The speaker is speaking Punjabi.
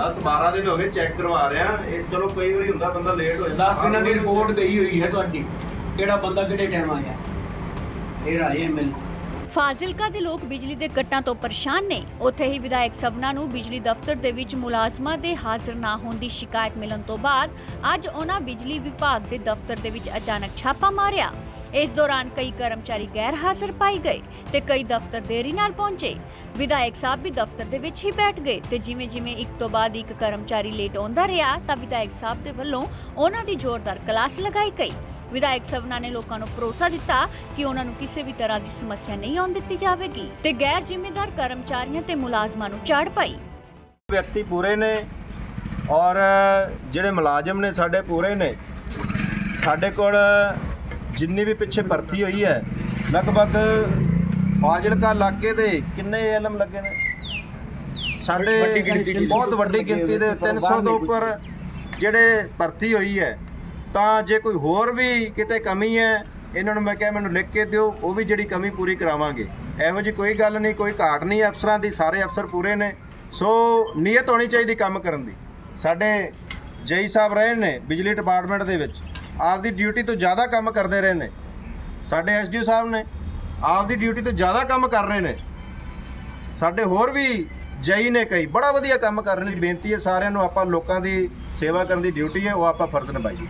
ਬਸ 12 ਦਿਨ ਹੋ ਗਏ ਚੈੱਕ ਕਰਵਾ ਰਿਹਾ। ਇਹ ਚਲੋ ਕਈ ਵਾਰੀ ਹੁੰਦਾ ਬੰਦਾ ਲੇਟ ਹੋ ਜਾਂਦਾ। 10 ਦਿਨਾਂ ਦੀ ਰਿਪੋਰਟ ਗਈ ਹੋਈ ਹੈ ਤੁਹਾਡੀ। ਕਿਹੜਾ ਬੰਦਾ ਕਿਹੜੇ ਟਾਈਮ ਆਇਆ ਫਿਰ ਆਏ ਮਿਲ ਫਾਜ਼ਿਲਕਾ ਦੇ ਲੋਕ ਬਿਜਲੀ ਦੇ ਕੱਟਾਂ ਤੋਂ ਪਰੇਸ਼ਾਨ ਨੇ। ਉੱਥੇ ਹੀ ਵਿਧਾਇਕ ਸਭਨਾ ਨੂੰ ਬਿਜਲੀ ਦਫ਼ਤਰ ਦੇ ਵਿੱਚ ਮੁਲਾਜ਼ਮਾਂ ਦੇ ਹਾਜ਼ਰ ਨਾ ਹੋਣ ਦੀ ਸ਼ਿਕਾਇਤ ਮਿਲਣ ਤੋਂ ਬਾਅਦ ਅੱਜ ਉਹਨਾਂ ਬਿਜਲੀ ਵਿਭਾਗ ਦੇ ਦਫ਼ਤਰ ਦੇ ਵਿੱਚ ਅਚਾਨਕ ਛਾਪਾ ਮਾਰਿਆ। ਇਸ ਦੌਰਾਨ ਕਈ ਕਰਮਚਾਰੀ ਗੈਰ ਹਾਜ਼ਰ ਪਾਏ ਗਏ ਤੇ ਕਈ ਦਫ਼ਤਰ ਦੇਰੀ ਨਾਲ ਪਹੁੰਚੇ। ਵਿਧਾਇਕ ਸਾਹਿਬ ਵੀ ਦਫ਼ਤਰ ਦੇ ਵਿੱਚ ਹੀ ਬੈਠ ਗਏ ਤੇ ਜਿਵੇਂ ਜਿਵੇਂ ਇੱਕ ਤੋਂ ਬਾਅਦ ਇੱਕ ਕਰਮਚਾਰੀ ਲੇਟ ਆਉਂਦਾ ਰਿਹਾ, ਤਾਂ ਵਿਧਾਇਕ ਸਾਹਿਬ ਦੇ ਵੱਲੋਂ ਉਹਨਾਂ ਦੀ ਜ਼ੋਰਦਾਰ ਕਲਾਸ ਲਗਾਈ ਗਈ। ਵਿਧਾਇਕ ਸਭਨਾ ਨੇ ਲੋਕਾਂ ਨੂੰ ਭਰੋਸਾ ਦਿੱਤਾ ਕਿ ਉਹਨਾਂ ਨੂੰ ਕਿਸੇ ਵੀ ਤਰ੍ਹਾਂ ਦੀ ਸਮੱਸਿਆ ਨਹੀਂ ਆਉਣ ਦਿੱਤੀ ਜਾਵੇਗੀ ਤੇ ਗੈਰ ਜ਼ਿੰਮੇਦਾਰ ਕਰਮਚਾਰੀਆਂ ਤੇ ਮੁਲਾਜ਼ਮਾਂ ਨੂੰ ਚਾੜ ਪਾਈ। ਵਿਅਕਤੀ ਪੂਰੇ ਨੇ ਔਰ ਜਿਹੜੇ ਮੁਲਾਜ਼ਮ ਨੇ ਸਾਡੇ ਪੂਰੇ ਨੇ, ਸਾਡੇ ਕੋਲ ਜਿੰਨੀ ਵੀ ਪਿੱਛੇ ਭਰਤੀ ਹੋਈ ਹੈ ਲਗਭਗ ਫਾਜ਼ਿਲਕਾ ਇਲਾਕੇ ਦੇ ਕਿੰਨੇ ਐਲਮ ਲੱਗੇ ਨੇ? ਸਾਡੇ ਬਹੁਤ ਵੱਡੀ ਗਿਣਤੀ ਦੇ 300 ਤੋਂ ਉੱਪਰ ਜਿਹੜੇ ਭਰਤੀ ਹੋਈ ਹੈ ਤਾਂ ਜੇ ਕੋਈ ਹੋਰ ਵੀ ਕਿਤੇ ਕਮੀ ਹੈ ਇਹਨਾਂ ਨੂੰ ਮੈਂ ਕਿਹਾ ਮੈਨੂੰ ਲਿਖ ਕੇ ਦਿਓ ਉਹ ਵੀ ਜਿਹੜੀ ਕਮੀ ਪੂਰੀ ਕਰਾਵਾਂਗੇ। ਇਹੋ ਜੀ ਕੋਈ ਗੱਲ ਨਹੀਂ ਕੋਈ ਘਾਟ ਨਹੀਂ ਅਫਸਰਾਂ ਦੀ ਸਾਰੇ ਅਫਸਰ ਪੂਰੇ ਨੇ। ਸੋ ਨੀਅਤ ਹੋਣੀ ਚਾਹੀਦੀ ਕੰਮ ਕਰਨ ਦੀ। ਸਾਡੇ ਜਈ ਸਾਹਿਬ ਰਹੇ ਨੇ ਬਿਜਲੀ ਡਿਪਾਰਟਮੈਂਟ ਦੇ ਵਿੱਚ। ਆਪਦੀ ਡਿਊਟੀ ਤੋਂ ਜ਼ਿਆਦਾ ਕੰਮ ਕਰਦੇ ਰਹੇ ਨੇ। ਸਾਡੇ ਐਸਡੀਓ ਸਾਹਿਬ ਨੇ ਆਪਦੀ ਡਿਊਟੀ ਤੋਂ ਜ਼ਿਆਦਾ ਕੰਮ ਕਰ ਰਹੇ ਨੇ। ਸਾਡੇ ਹੋਰ ਵੀ ਜਈ ਨੇ ਕਈ ਬੜਾ ਵਧੀਆ ਕੰਮ ਕਰ ਰਹੇ ਨੇ। ਬੇਨਤੀ ਹੈ ਸਾਰਿਆਂ ਨੂੰ ਆਪਾਂ ਲੋਕਾਂ ਦੀ ਸੇਵਾ ਕਰਨ ਦੀ ਡਿਊਟੀ ਹੈ, ਉਹ ਆਪਾਂ ਫਰਜ਼ ਨਿਭਾਈਏ।